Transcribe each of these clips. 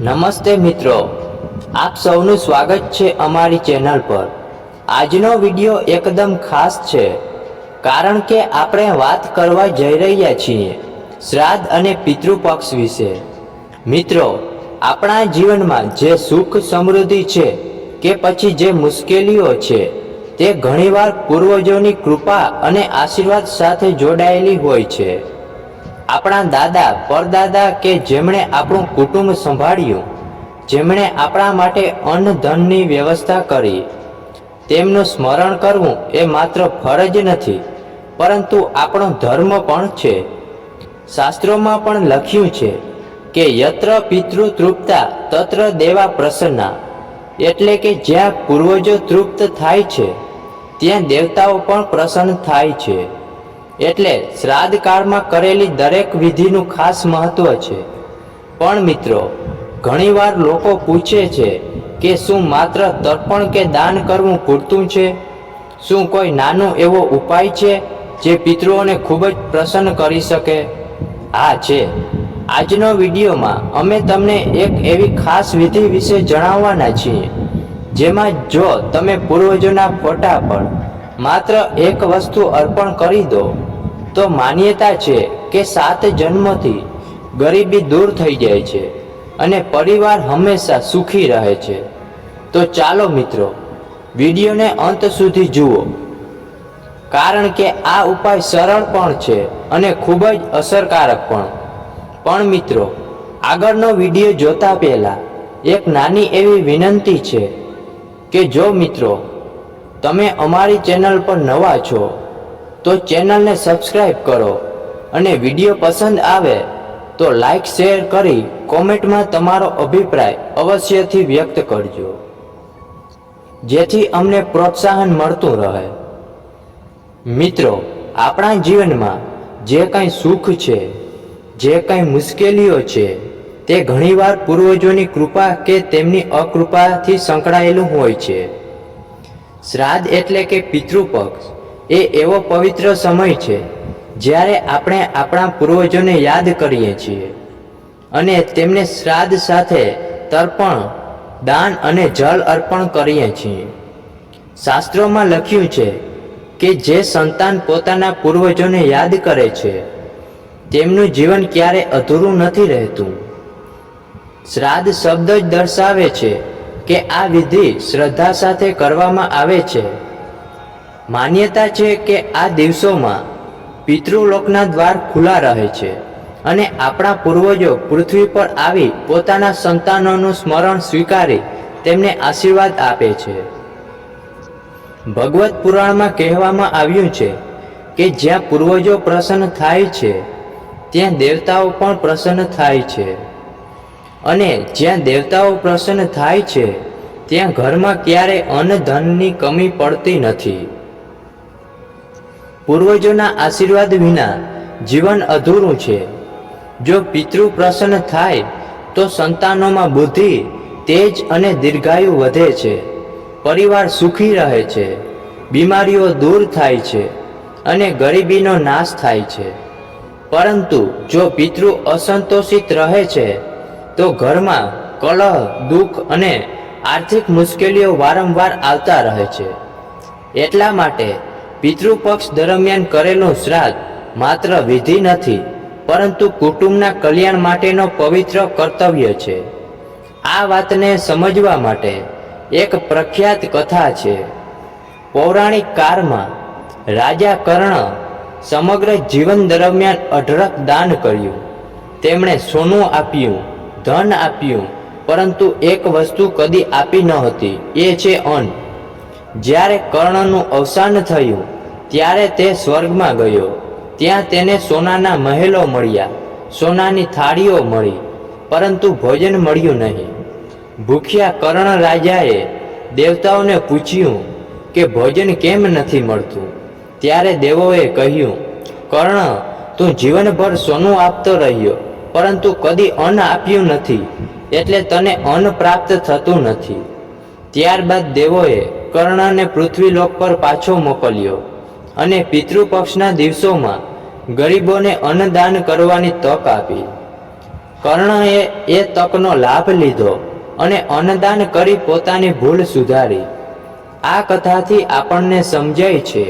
નમસ્તે મિત્રો. આપ સૌનું સ્વાગત છે અમારી ચેનલ પર. આજનો વિડિયો એકદમ ખાસ છે, કારણ કે આપણે વાત કરવા જઈ રહ્યા છીએ શ્રાદ્ધ અને પિતૃપક્ષ વિશે. મિત્રો, આપણા જીવનમાં જે સુખ સમૃદ્ધિ છે કે પછી જે મુશ્કેલીઓ છે, તે ઘણીવાર પૂર્વજોની કૃપા અને આશીર્વાદ સાથે જોડાયેલી હોય છે. આપણા દાદા, પરદાદા કે જેમણે આપણું કુટુંબ સંભાળ્યું, જેમણે આપણા માટે અન્ન, ધનની વ્યવસ્થા કરી, તેમનું સ્મરણ કરવું એ માત્ર ફરજ નથી, પરંતુ આપણો ધર્મ પણ છે. શાસ્ત્રોમાં પણ લખ્યું છે કે યત્ર પિતૃ તૃપ્તા તત્ર દેવા પ્રસન્ના, એટલે કે જ્યાં પૂર્વજો તૃપ્ત થાય છે, ત્યાં દેવતાઓ પણ પ્રસન્ન થાય છે. એટલે શ્રાદ્ધ કાળમાં કરેલી દરેક વિધિનું ખાસ મહત્વ છે. પણ મિત્રો, ઘણીવાર લોકો પૂછે છે કે શું માત્ર તર્પણ કે દાન કરવું પૂરતું છે? શું કોઈ નાનો એવો ઉપાય છે જે પિતૃઓને ખૂબ જ પ્રસન્ન કરી શકે? આ છે. આજનો વિડીયોમાં અમે તમને એક એવી ખાસ વિધિ વિશે જણાવવાના છીએ, જેમાં જો તમે પૂર્વજોના ફોટા પર માત્ર એક વસ્તુ અર્પણ કરી દો, તો માન્યતા છે કે સાત જન્મથી ગરીબી દૂર થઈ જાય છે અને પરિવાર હંમેશા સુખી રહે છે. તો ચાલો મિત્રો, વિડીયોને અંત સુધી જુઓ. કારણ કે આ ઉપાય સરળ પણ છે અને ખૂબ જ અસરકારક પણ. પણ મિત્રો, આગળનો વીડિયો જોતા પહેલાં એક નાની એવી વિનંતી છે કે જો મિત્રો તમે અમારી ચેનલ પર નવા છો, તો ચેનલને સબસ્ક્રાઈબ કરો અને વીડિયો પસંદ આવે તો લાઈક શેર કરી કોમેન્ટમાં તમારો અભિપ્રાય અવશ્યથી વ્યક્ત કરજો. જેથી અમને પ્રોત્સાહન મળતું રહે. મિત્રો, આપણા જીવનમાં જે કંઈ સુખ છે, જે કંઈ મુશ્કેલીઓ છે, તે ઘણીવાર પૂર્વજોની કૃપા કે તેમની અકૃપાથી સંકળાયેલું હોય છે. શ્રાદ્ધ એટલે કે પિતૃપક્ષ, એ એવો પવિત્ર સમય છે જ્યારે આપણે આપણા પૂર્વજોને યાદ કરીએ છીએ. અને તેમને શ્રાદ્ધ સાથે તર્પણ, દાન અને જલ અર્પણ કરીએ છીએ. શાસ્ત્રોમાં લખ્યું છે કે જે સંતાન પોતાના પૂર્વજોને યાદ કરે છે, તેમનું જીવન ક્યારે અધૂરું નથી રહેતું. શ્રાદ્ધ શબ્દ જ દર્શાવે છે કે આ વિધિ શ્રદ્ધા સાથે કરવામાં આવે છે. માન્યતા છે કે આ દિવસોમાં પિતૃલોકના દ્વાર ખુલ્લા રહે છે અને આપણા પૂર્વજો પૃથ્વી પર આવી પોતાના સંતાનોનું સ્મરણ સ્વીકારી તેમને આશીર્વાદ આપે છે. ભગવત પુરાણમાં કહેવામાં આવ્યું છે કે જ્યાં પૂર્વજો પ્રસન્ન થાય છે, ત્યાં દેવતાઓ પણ પ્રસન્ન થાય છે. અને જ્યાં દેવતાઓ પ્રસન્ન થાય છે, ત્યાં ઘરમાં ક્યારેય અન્ન ધનની કમી પડતી નથી. પૂર્વજોના આશીર્વાદ વિના જીવન અધૂરું છે. જો પિતૃ પ્રસન્ન થાય, તો સંતાનોમાં બુદ્ધિ, તેજ અને દીર્ઘાયુ વધે છે. પરિવાર સુખી રહે છે. બીમારીઓ દૂર થાય છે અને ગરીબીનો નાશ થાય છે. પરંતુ જો પિતૃ અસંતોષિત રહે છે તો ઘરમાં કલહ, દુઃખ અને આર્થિક મુશ્કેલીઓ વારંવાર આવતા રહે છે. એટલા માટે પિતૃપક્ષ દરમિયાન કરેલો શ્રાદ્ધ માત્ર વિધિ નથી, પરંતુ કુટુંબના કલ્યાણ માટેનો પવિત્ર કર્તવ્ય છે. આ વાતને સમજવા માટે એક પ્રખ્યાત કથા છે. પૌરાણિક કાળમાં રાજા કર્ણ સમગ્ર જીવન દરમિયાન અઢળક દાન કર્યું. તેમણે સોનું આપ્યું. ધન આપ્યું, પરંતુ એક વસ્તુ કદી આપી ન હતી, એ છે અન્ન. જ્યારે કર્ણનું અવસાન થયું, ત્યારે તે સ્વર્ગમાં ગયો. ત્યાં તેને સોનાના મહેલો મળ્યા, સોનાની થાળીઓ મળી, પરંતુ ભોજન મળ્યું નહીં. ભૂખ્યા કર્ણ રાજાએ દેવતાઓને પૂછ્યું કે ભોજન કેમ નથી મળતું? ત્યારે દેવોએ કહ્યું, કર્ણ, તું જીવનભર સોનું આપતો રહ્યો. પરંતુ કદી અન્ન આપ્યું નથી, એટલે તને અન્ન પ્રાપ્ત થતું નથી. ત્યારબાદ દેવોએ કર્ણને પૃથ્વીલોક પર પાછો મોકલ્યો અને પિતૃપક્ષના દિવસોમાં ગરીબોને અન્નદાન કરવાની તક આપી. કર્ણએ એ તકનો લાભ લીધો અને અન્નદાન કરી પોતાની ભૂલ સુધારી. આ કથાથી આપણને સમજાય છે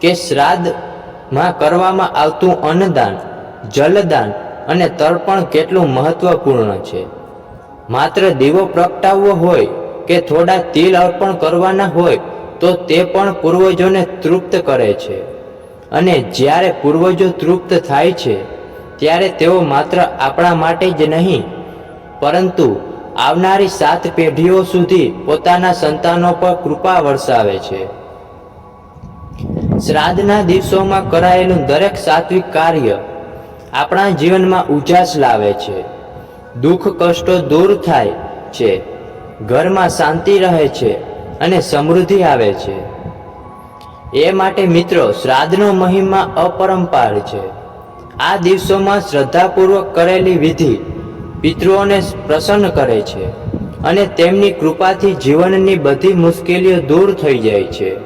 કે શ્રાદ્ધમાં કરવામાં આવતું અન્નદાન, જલદાન અને તર્પણ કેટલું મહત્વપૂર્ણ છે. માત્ર દીવો પ્રગટાવવો હોય કે થોડા તિલ અર્પણ કરવાના હોય, તો તે પણ પૂર્વજોને તૃપ્ત કરે છે. અને જ્યારે પૂર્વજો તૃપ્ત થાય છે, ત્યારે તેઓ માત્ર આપણા માટે જ નહીં, પરંતુ આવનારી સાત પેઢીઓ સુધી પોતાના સંતાનો પર કૃપા વરસાવે છે. શ્રાદ્ધના દિવસોમાં કરાયેલું દરેક સાત્વિક કાર્ય આપણા જીવનમાં ઉજાસ લાવે છે. દુઃખ કષ્ટો દૂર થાય છે. ઘરમાં શાંતિ રહે છે અને સમૃદ્ધિ આવે છે. એ માટે મિત્રો, શ્રાદ્ધનો મહિમા અપરંપાર છે. આ દિવસોમાં શ્રદ્ધાપૂર્વક કરેલી વિધિ પિતૃઓને પ્રસન્ન કરે છે અને તેમની કૃપાથી જીવનની બધી મુશ્કેલીઓ દૂર થઈ જાય છે.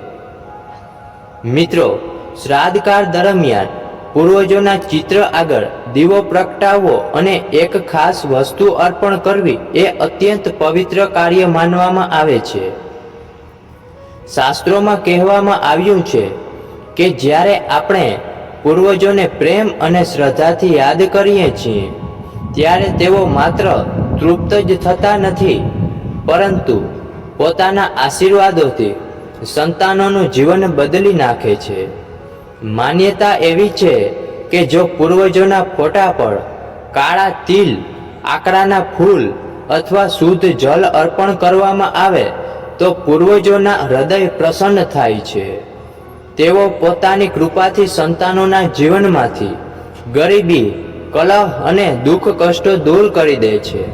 મિત્રો, શ્રાદ્ધકાળ દરમિયાન પૂર્વજોના ચિત્ર આગળ દીવો પ્રગટાવવો અને એક ખાસ વસ્તુ અર્પણ કરવી એ અત્યંત પવિત્ર કાર્ય માનવામાં આવે છે. શાસ્ત્રોમાં કહેવામાં આવ્યું છે કે જ્યારે આપણે પૂર્વજોને પ્રેમ અને શ્રદ્ધાથી યાદ કરીએ છીએ, ત્યારે તેઓ માત્ર તૃપ્ત જ થતા નથી, પરંતુ પોતાના આશીર્વાદોથી સંતાનોનું જીવન બદલી નાખે છે. માન્યતા એવી છે કે જો પૂર્વજોના ફોટા પર કાળા તિલ આકડાના ફૂલ અથવા શુદ્ધ જલ અર્પણ કરવામાં આવે, તો પૂર્વજોના હૃદય પ્રસન્ન થાય છે. તેઓ પોતાની કૃપાથી સંતાનોના જીવનમાંથી ગરીબી, કલહ અને દુઃખ કષ્ટો દૂર કરી દે છે.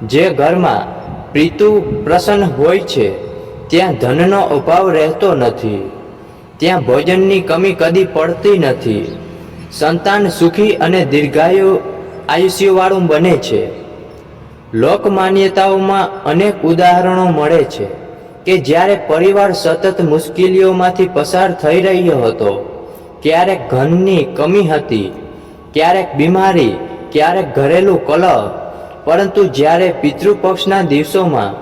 જે ઘરમાં પ્રીતુ પ્રસન્ન હોય છે, ત્યાં ધનનો અભાવ રહેતો નથી. ત્યાં ભોજનની કમી કદી પડતી નથી. સંતાન સુખી અને દીર્ઘાયુ આયુષ્યવાળું બને છે. લોક માન્યતાઓમાં અનેક ઉદાહરણો મળે છે કે જ્યારે પરિવાર સતત મુશ્કેલીઓમાંથી પસાર થઈ રહ્યો હતો, ક્યારેક ઘનની કમી હતી, ક્યારેક બીમારી, ક્યારેક ઘરેલું કલહ, પરંતુ જ્યારે પિતૃપક્ષના દિવસોમાં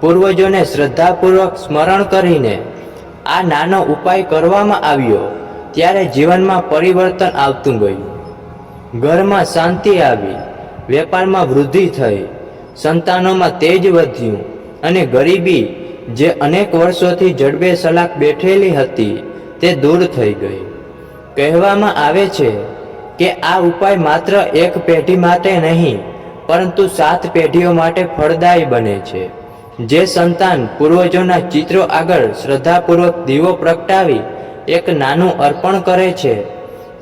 પૂર્વજોને શ્રદ્ધાપૂર્વક સ્મરણ કરીને આ નાનો ઉપાય કરવામાં આવ્યો ત્યારે જીવનમાં પરિવર્તન આવતું ગયું. ઘરમાં શાંતિ આવી, વેપારમાં વૃદ્ધિ થઈ, સંતાનોમાં તેજ વધ્યું અને ગરીબી જે અનેક વર્ષોથી જડબે સલાક બેઠેલી હતી તે દૂર થઈ ગઈ. કહેવામાં આવે છે કે આ ઉપાય માત્ર એક પેઢી માટે નહીં, પરંતુ સાત પેઢીઓ માટે ફળદાયી બને છે. જે સંતાન પૂર્વજોના ચિત્રો આગળ શ્રદ્ધાપૂર્વક દીવો પ્રગટાવી એક નાનું અર્પણ કરે છે.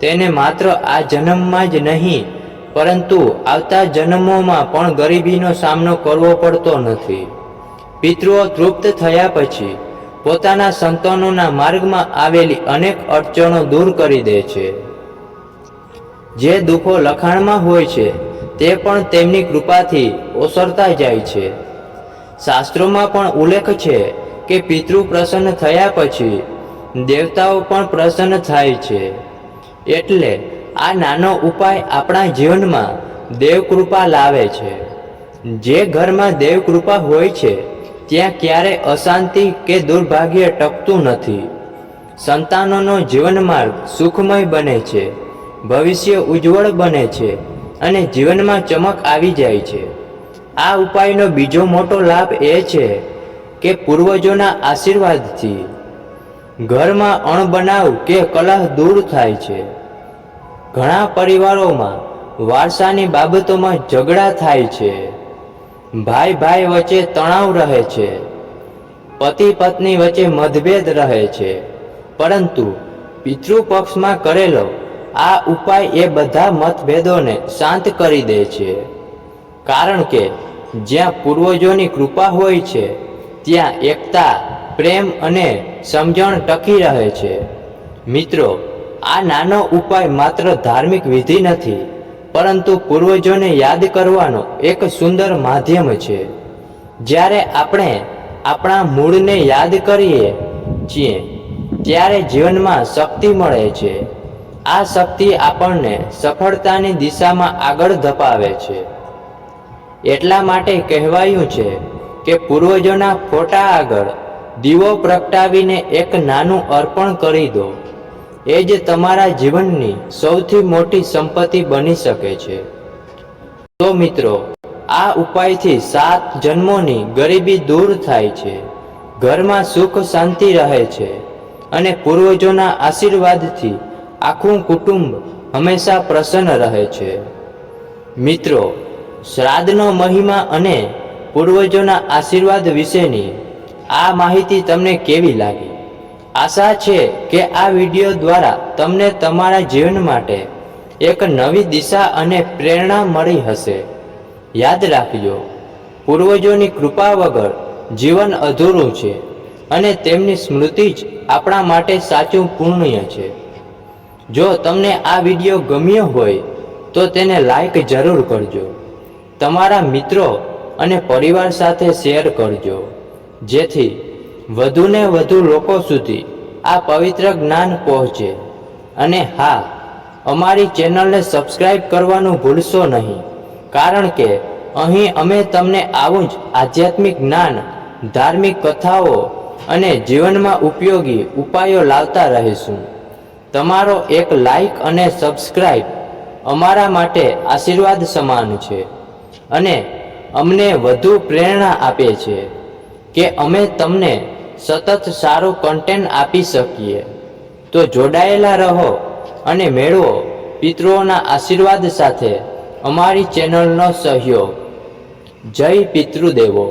તેને માત્ર આ જન્મમાં જ નહીં, પરંતુ આવતા જન્મોમાં પણ ગરીબીનો સામનો કરવો પડતો નથી. પિતૃઓ તૃપ્ત થયા પછી પોતાના સંતાનોના માર્ગમાં આવેલી અનેક અડચણો દૂર કરી દે છે. જે દુઃખો લખાણમાં હોય છે, તે પણ તેમની કૃપાથી ઓસરતા જાય છે. શાસ્ત્રોમાં પણ ઉલ્લેખ છે કે પિતૃ પ્રસન્ન થયા પછી દેવતાઓ પણ પ્રસન્ન થાય છે. એટલે આ નાનો ઉપાય આપણા જીવનમાં દેવકૃપા લાવે છે. જે ઘરમાં દેવકૃપા હોય છે, ત્યાં ક્યારે અશાંતિ કે દુર્ભાગ્ય ટકતું નથી. સંતાનોનો જીવન માર્ગ સુખમય બને છે, ભવિષ્ય ઉજ્જવળ બને છે અને જીવનમાં ચમક આવી જાય છે. આ ઉપાયનો બીજો મોટો લાભ એ છે કે પૂર્વજોના આશીર્વાદથી ઘરમાં અણબનાવ કે કલહ દૂર થાય છે. ઘણા પરિવારોમાં વારસાની બાબતોમાં ઝઘડા થાય છે. ભાઈ ભાઈ વચ્ચે તણાવ રહે છે. પતિ પત્ની વચ્ચે મતભેદ રહે છે. પરંતુ પિતૃપક્ષમાં કરેલો આ ઉપાય એ બધા મતભેદોને શાંત કરી દે છે. કારણ કે જ્યાં પૂર્વજોની કૃપા હોય છે, ત્યાં એકતા, પ્રેમ અને સમજણ ટકી રહે છે. મિત્રો, આ નાનો ઉપાય માત્ર ધાર્મિક વિધિ નથી, પરંતુ પૂર્વજોને યાદ કરવાનો એક સુંદર માધ્યમ છે. જ્યારે આપણે આપણા મૂળને યાદ કરીએ છીએ, ત્યારે જીવનમાં શક્તિ મળે છે. આ શક્તિ આપણને સફળતાની દિશામાં આગળ ધપાવે છે. એટલા માટે કહેવાયું છે કે પૂર્વજોના ફોટા આગળ દીવો પ્રગટાવીને એક નાનું અર્પણ કરી દો. એ જ તમારા જીવનની સૌથી મોટી સંપત્તિ બની શકે છે. તો મિત્રો, આ ઉપાયથી સાત જન્મોની ગરીબી દૂર થાય છે. ઘરમાં સુખ શાંતિ રહે છે અને પૂર્વજોના આશીર્વાદથી આખું કુટુંબ હંમેશા પ્રસન્ન રહે છે. મિત્રો શ્રાદ્ધનો મહિમા અને પૂર્વજોના આશીર્વાદ વિશેની આ માહિતી તમને કેવી લાગી? આશા છે કે આ વીડિયો દ્વારા તમને તમારા જીવન માટે એક નવી દિશા અને પ્રેરણા મળી હશે. યાદ રાખજો, પૂર્વજોની કૃપા વગર જીવન અધૂરું છે અને તેમની સ્મૃતિ જ આપણા માટે સાચું પુણ્ય છે. જો તમને આ વીડિયો ગમ્યો હોય તો તેને લાઈક જરૂર કરજો. તમારા મિત્રો અને પરિવાર સાથે શેર કરજો. જેથી વધુને વધુ લોકો સુધી આ પવિત્ર જ્ઞાન પહોંચે. અને હા, અમારી ચેનલને સબસ્ક્રાઈબ કરવાનું ભૂલશો નહીં, કારણ કે અહીં અમે તમને આવું જ આધ્યાત્મિક જ્ઞાન, ધાર્મિક કથાઓ અને જીવનમાં ઉપયોગી ઉપાયો લાવતા રહીશું. તમારો એક લાઈક અને સબસ્ક્રાઈબ અમારા માટે આશીર્વાદ સમાન છે. અને અમને વધુ પ્રેરણા આપે છે કે અમે તમને સતત સારું કન્ટેન્ટ આપી શકીએ. તો જોડાયેલા રહો અને મેળવો પિતૃઓના આશીર્વાદ સાથે અમારી ચેનલનો સહયોગ. જય પિતૃદેવો.